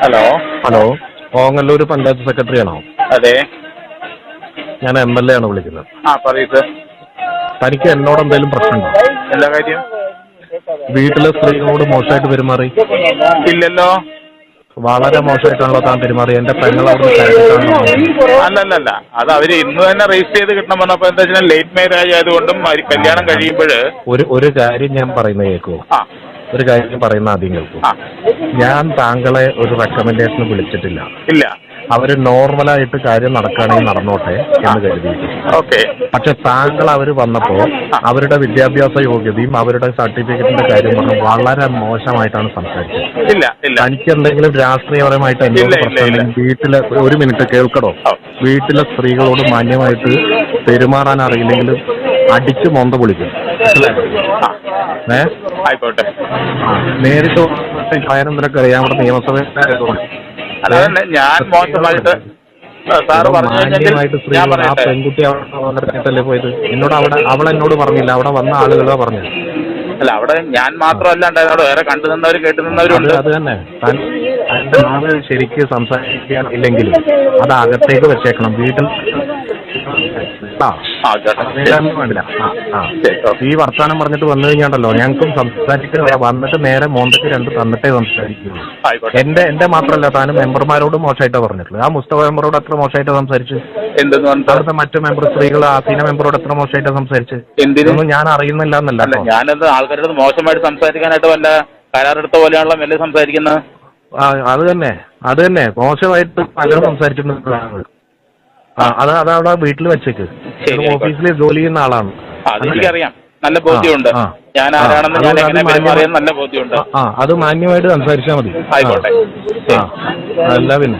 Hello. Hello. Ongallur panchayat secretary ആണോ അതെ. ഞാൻ എം എൽ എ ആണ് വിളിക്കുന്നത്. ആ പറയൂ സർ. തനിക്ക് എന്നോട് എന്തെങ്കിലും പ്രശ്നമുണ്ടോ? എല്ലാ കാര്യം? വീട്ടിലെ സ്ത്രീകളോട് മോശമായിട്ട് പെരുമാറി? ഇല്ലല്ലോ. വളരെ മോശമായിട്ടാണല്ലോ താൻ പെരുമാറി എന്റെ പെങ്ങൾ അല്ലല്ലല്ല. അത് അവർ ഇന്ന് തന്നെ രജിസ്റ്റർ ചെയ്ത് കിട്ടണം പറഞ്ഞപ്പോ എന്താ വെച്ചാൽ ലേറ്റ് മാരേജ് ആയതുകൊണ്ടും കല്യാണം കഴിയുമ്പോൾ ഒരു ഒരു കാര്യം ഞാൻ പറയുന്നത് കേൾക്കുവോ? ഒരു കാര്യം പറയുന്ന ആദ്യം കേൾക്കൂ. ഞാൻ താങ്കളെ ഒരു റെക്കമെൻഡേഷന് വിളിച്ചിട്ടില്ല. ഇല്ല. അവർ നോർമലായിട്ട് കാര്യം നടക്കുകയാണെങ്കിൽ നടന്നോട്ടെ എന്ന് കരുതി ഓക്കെ. പക്ഷെ താങ്കൾ അവർ വന്നപ്പോൾ അവരുടെ വിദ്യാഭ്യാസ യോഗ്യതയും അവരുടെ സർട്ടിഫിക്കറ്റിന്റെ കാര്യം പറഞ്ഞ് വളരെ മോശമായിട്ടാണ് സംസാരിച്ചത്. ഇല്ല തനിക്ക് എന്തെങ്കിലും രാഷ്ട്രീയപരമായിട്ട് എന്തെങ്കിലും. പ്രശ്നം വീട്ടിലെ ഒരു മിനിറ്റ് കേൾക്കടോ. വീട്ടിലെ സ്ത്രീകളോട് മാന്യമായിട്ട് പെരുമാറാൻ അറിയില്ലെങ്കിലും അടിച്ചു മൊന്ത പൊളിക്കും. ആ ഏ? ആയിക്കോട്ടെ. നേരിട്ട് കാര്യം നിനക്ക് അറിയാം അവിടെ നിയമസഭ അല്ലാതെ ഞാൻ മോശമായിട്ട് പറഞ്ഞു മാന്യമായിട്ട് സ്ത്രീകൾ ആ പെൺകുട്ടി അവിടെ പോയത്? എന്നോട് അവിടെ അവൾ എന്നോട് പറഞ്ഞില്ല. അവിടെ വന്ന ആളുകളാ പറഞ്ഞത്. അല്ല അവിടെ ഞാൻ മാത്രമല്ല ഉണ്ടായത് അവിടെ വേറെ കണ്ടു നിന്നവരും കേട്ടു നിന്നവരുണ്ട്. അത് തന്നെ. തന്റെ ശരിക്ക് സംസാരിക്കാൻ ഇല്ലെങ്കിൽ അത് അകത്തേക്ക് വെച്ചേക്കണം. വീട്ടിൽ വേണ്ടില്ല ഈ വർത്താനം പറഞ്ഞിട്ട് വന്നു കഴിഞ്ഞാണ്ടല്ലോ ഞങ്ങൾക്കും സംസാരിക്കാൻ വന്നിട്ട് നേരെ മോന്തയ്ക്ക് രണ്ട് തന്നിട്ടേ സംസാരിക്കുള്ളൂ. എന്റെ എന്റെ മാത്രമല്ല താനും മെമ്പർമാരോട് മോശമായിട്ടാ പറഞ്ഞിട്ടുള്ളത്. ആ മുസ്തഫ മെമ്പറോട് അത്ര മോശമായിട്ടാ സംസാരിച്ചു അവിടുത്തെ മറ്റു മെമ്പർ സ്ത്രീകൾ ആസീന മെമ്പറോട് എത്ര മോശമായിട്ടാ സംസാരിച്ചു എന്തിനൊന്നും ഞാൻ അറിയുന്നില്ല എന്നല്ല. ഞാനത് ആൾക്കാരോട് മോശമായിട്ട് സംസാരിക്കാനായിട്ട് വല്ല കരാറെടുത്ത പോലെയാണല്ലോ മെല്ലെ സംസാരിക്കുന്നത്. അത് തന്നെ. അത് തന്നെ. മോശമായിട്ട് പലരും സംസാരിച്ചിട്ടുണ്ട് ആ അത് അതവിടെ വീട്ടിൽ വെച്ചേക്ക്. ശരി, ഓഫീസിൽ ജോലി ചെയ്യുന്ന ആളാണ്. അത് എനിക്കറിയാം. നല്ല ബോധ്യമുണ്ട്. ആ, ആ. ഞാൻ ആരാണെന്ന് ഞാൻ എങ്ങനെ പെരുമാറിയെന്ന് നല്ല ബോധ്യമുണ്ട്. ആ, ആ അത് മാന്യമായിട്ട് സംസാരിച്ചാൽ മതി. ആയിക്കോട്ടെ. ആ അല്ല പിന്നെ?